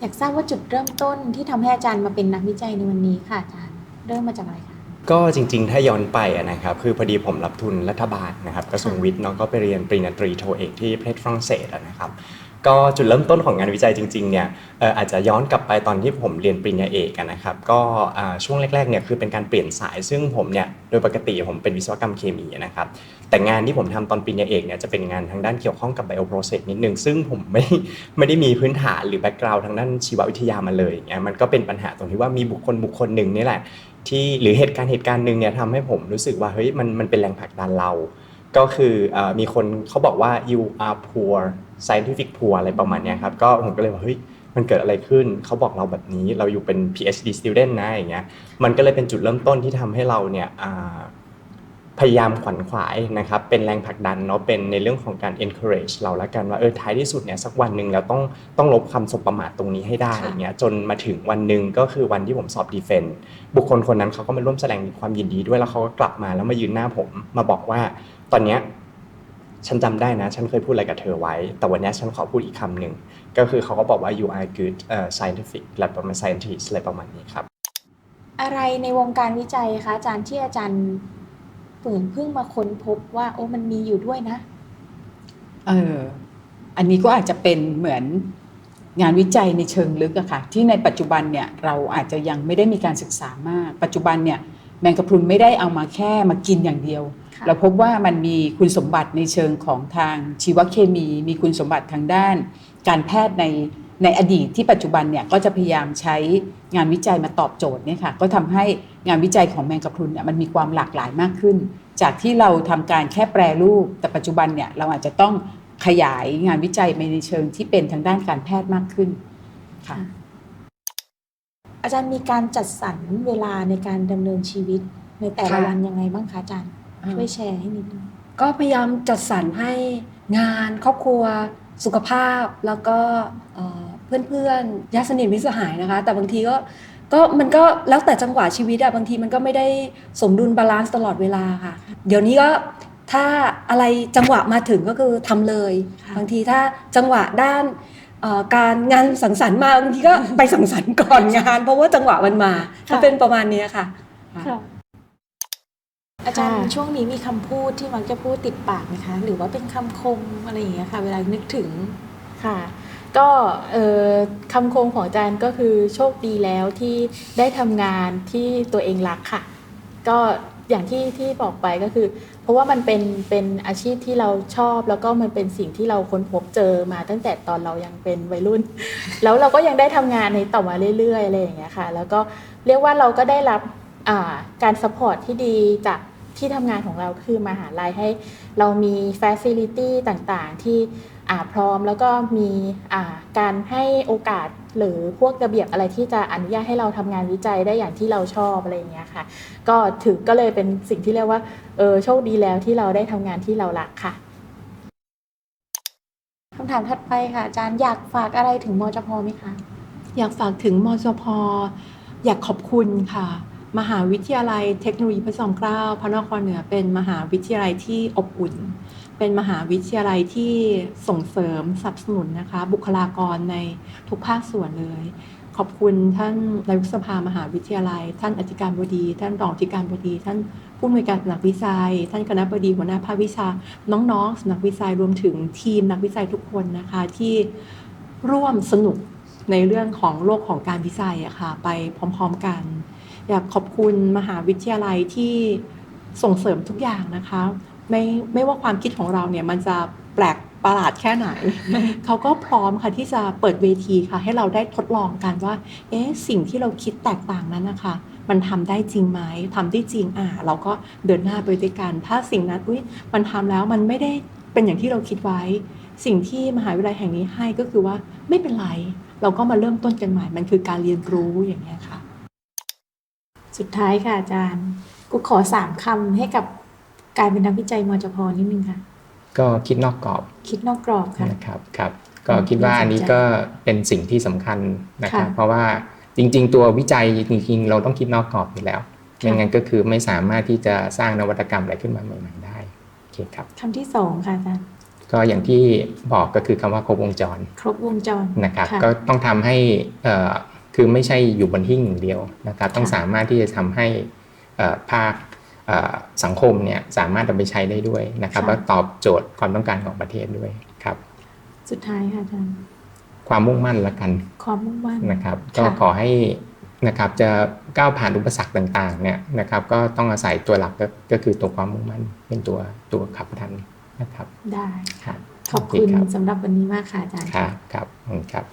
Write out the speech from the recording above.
อยากทราบว่าจุดเริ่มต้นที่ทำให้อาจารย์มาเป็นนักวิจัยในวันนี้ค่ะอาจารย์เริ่มมาจากอะไรคะก็จริงๆ ถ้าย้อนไปนะครับคือพอดีผมรับทุนรัฐบาลนะครับกระทรวงวิทย์เนาะก็ไปเรียนปริญญาตรีโทเอกที่ประเทศฝรั่งเศสนะครับ ก็จุดเริ่มต้นของงานวิจัยจริงๆเนี่ยอาจจะย้อนกลับไปตอนที่ผมเรียนปริญญาเอกนะครับก็ช่วงแรกๆเนี่ยคือเป็นการเปลี่ยนสายซึ่งผมเนี่ยโดยปกติผมเป็นวิศวกรรมเคมีนะครับแต่งานที่ผมทำตอนปริญญาเอกเนี่ยจะเป็นงานทางด้านเกี่ยวข้องกับไบโอโปรเซสนิดนึงซึ่งผมไม่ไม่ได้มีพื้นฐานหรือแบ็กกราวด์ทางด้านชีววิทยามาเลยอย่างเงี้ยมันก็เป็นปัญหาตรงที่ว่ามีบุคคลบุคคลหนึ่งนี่แหละที่หรือเหตุการณ์เหตุการณ์หนึ่งเนี่ยทำให้ผมรู้สึกว่าเฮ้ยมันมันเป็นแรงผลักดันเรา ก็คือมีคนเขาบอกว่า you are poor scientific poor อะไรประมาณเนี้ยครับก็ผมก็เลยว่าเฮ้ยมันเกิดอะไรขึ้นเขาบอกเราแบบนี้เราอยู่เป็น PhD student นะอย่างเงี้ยมันก็เลยเป็นจุดเริ่มต้นที่ทำให้เราเนี่ยอ่าพยายามขวัญขวายนะครับเป็นแรงผลักดันเนาะเป็นในเรื่องของการ encourage เราละกันว่าเออท้ายที่สุดเนี่ยสักวันหนึ่งเราต้องต้องลบคำสบประมาทตรงนี้ให้ได้ค่ะอย่างเงี้ยจนมาถึงวันหนึ่งก็คือวันที่ผมสอบดีเฟนบุคคลคนนั้นเขาก็มาร่วมแสดงความยินดีด้วยแล้วเขาก็กลับมาแล้วมายืนหน้าผมมาบอกว่าตอนเนี้ย ฉันจำได้นะ ฉันเคยพูดอะไรกับเธอไว้ แต่วันเนี้ยฉันขอพูดอีกคำหนึ่ง ก็คือเขาก็บอกว่า you are good uh, scientific อะไรประมาณ scientist อะไรประมาณนี้ครับ อะไรในวงการวิจัยคะอาจารย์ที่อาจารย์เปิดเพิ่งมาค้นพบว่า โอ้มันมีอยู่ด้วยนะ เออ อันนี้ก็อาจจะเป็นเหมือนงานวิจัยในเชิงลึกอะค่ะ ที่ในปัจจุบันเนี่ยเราอาจจะยังไม่ได้มีการศึกษามาก ปัจจุบันเนี่ยแมงกะพรุนไม่ได้เอามาแค่มากินอย่างเดียวค่ะ เราพบว่ามันมีคุณสมบัติในเชิงของทางชีวเคมี มีคุณสมบัติทางด้าน การแพทย์ในในอดีตที่ปัจจุบันเนี่ยก็จะพยายามใช้งานวิจัยมาตอบโจทย์เนี่ยค่ะก็ทำให้งานวิจัยของแมงกะพรุนเนี่ยมันมีความหลากหลายมากขึ้น จากที่เราทำการแค่แปรรูป แต่ปัจจุบันเนี่ยเราอาจจะต้องขยายงานวิจัยไปในเชิงที่เป็นทางด้านการแพทย์มากขึ้นค่ะอาจารย์มีการจัดสรรเวลาในการดำเนินชีวิตในแต่ละค่ะวันยังไงบ้างคะอาจารย์ ช่วยแชร์ให้นิดนึงก็พยายามจัดสรรให้งานครอบครัว สุขภาพแล้วก็เอ่อเพื่อนๆญาติสนิทมิตรสหายนะคะ แต่บางทีก็ก็มันก็แล้วแต่จังหวะชีวิตอะบางทีมันก็ไม่ได้สมดุลบาลานซ์ตลอดเวลาค่ะ เดี๋ยวนี้ก็ถ้าอะไรจังหวะมาถึงก็คือทำเลยค่ะบางทีถ้าจังหวะด้านเอ่อการงานสังสรรค์มาบางทีก็ไปสังสรรค์ก่อนงาน เพราะว่าจังหวะมันมาก็เป็นประมาณเนี้ยค่ะ อาจารย์ค่ะช่วงนี้มีคำพูดที่มักจะพูดติดปากไหมคะ หรือว่าเป็นคำคมอะไรอย่างเงี้ยค่ะ เวลานึกถึงค่ะ ก็เอ่อคำคมของอาจารย์ก็คือโชคดีแล้วที่ได้ทำงานที่ตัวเองรักค่ะ ก็อย่างที่ที่บอกไปก็คือ เพราะว่ามันเป็นเป็นอาชีพที่เราชอบ แล้วก็มันเป็นสิ่งที่เราค้นพบเจอมาตั้งแต่ตอนเรายังเป็นวัยรุ่น แล้วเราก็ยังได้ทำงานในต่อมาเรื่อยๆอะไรอย่างเงี้ยค่ะ แล้วก็เรียกว่าเราก็ได้รับอ่าการสปอร์ตที่ดีจาก ที่ทำงานของเราคือมหาลัยให้เรามีฟ a ซิลิตี้ต่างๆ ที่พร้อมแล้วก็มีการให้โอกาสหรือพวกระเบียบอะไรที่จะอนุญาตให้เราทำงานวิจัยได้อย่างที่เราชอบอะไรอย่างเงี้ยค่ะ ก็ถือก็เลยเป็นสิ่งที่เรียกว่าเออโชคดีแล้วที่เราได้ทำงานที่เรารักค่ะคำถามถัดไปค่ะอาจารย์อยากฝากอะไรถึงมจพไหมคะ อยากฝากถึงมจพอยากขอบคุณค่ะ มหาวิทยาลัยเทคโนโลยีพระจอมเกล้าพระนครเหนือเป็นมหาวิทยาลัยที่อบอุ่น เป็นมหาวิทยาลัยที่ส่งเสริมสนับสนุนนะคะ บุคลากรในทุกภาคส่วนเลย ขอบคุณท่านนายกสภามหาวิทยาลัย ท่านอธิการบดี ท่านรองอธิการบดี ท่านผู้อำนวยการสำนักวิจัย ท่านคณะบดีหัวหน้าภาควิชา น้องๆสำนักวิจัยรวมถึงทีมนักวิจัยทุกคนนะคะที่ร่วมสนุกในเรื่องของโลกของการวิจัยอะค่ะไปพร้อม ๆ กัน อยากขอบคุณมหาวิทยาลัยที่ส่งเสริมทุกอย่างนะคะ ไม่ไม่ว่าความคิดของเราเนี่ยมันจะแปลกประหลาดแค่ไหน เขาก็พร้อมค่ะที่จะเปิดเวทีค่ะ ให้เราได้ทดลองกันว่า เอ๊ะสิ่งที่เราคิดแตกต่างนั้นนะคะ มันทำได้จริงไหมทำได้จริงอ่าเราก็เดินหน้าไปด้วยกัน ถ้าสิ่งนั้นอุ้ยมันทำแล้วมันไม่ได้เป็นอย่างที่เราคิดไว้ สิ่งที่มหาวิทยาลัยแห่งนี้ให้ก็คือว่าไม่เป็นไร เราก็มาเริ่มต้นกันใหม่มันคือการเรียนรู้อย่างเงี้ยค่ะ สุดท้ายค่ะอาจารย์ กูขอสามคำให้กับการเป็นนักวิจัยมจพนิดนึงค่ะ ก็คิดนอกกรอบ คิดนอกกรอบค่ะนะครับครับ ก็คิดว่าอันนี้ก็เป็นสิ่งที่สำคัญนะครับค่ะเพราะว่าจริง ๆ ตัววิจัยจริงๆเราต้องคิดนอกกรอบอยู่แล้วไม่งั้นก็คือไม่สามารถที่จะสร้างนวัตกรรมอะไรขึ้นมาใหม่ๆได้โอเคครับคำที่สองค่ะอาจารย์ก็อย่างที่บอกก็คือคำว่าครบวงจร ครบวงจรนะครับค่ะก็ต้องทำให้เอ่อ คือไม่ใช่อยู่บนหิ้งอย่างเดียวนะครับต้องค่ะสามารถที่จะทำให้เอ่อภาคเอ่อสังคมเนี่ยสามารถเอาไปใช้ได้ด้วยนะครับแล้วตอบโจทย์ความต้องการของประเทศด้วยครับสุดท้ายค่ะอาจารย์ความมุ่งมั่นละกันความมุ่งมั่นนะครับค่ะก็ขอให้นะครับจะก้าวผ่านอุปสรรคต่างๆเนี่ยนะครับก็ต้องอาศัยตัวหลักก็ก็คือตัวความมุ่งมั่นเป็นตัวตัวขับดันนะครับได้ครับขอบคุณครับสำหรับวันนี้มากค่ะอาจารย์ครับครับขอบคุณครับ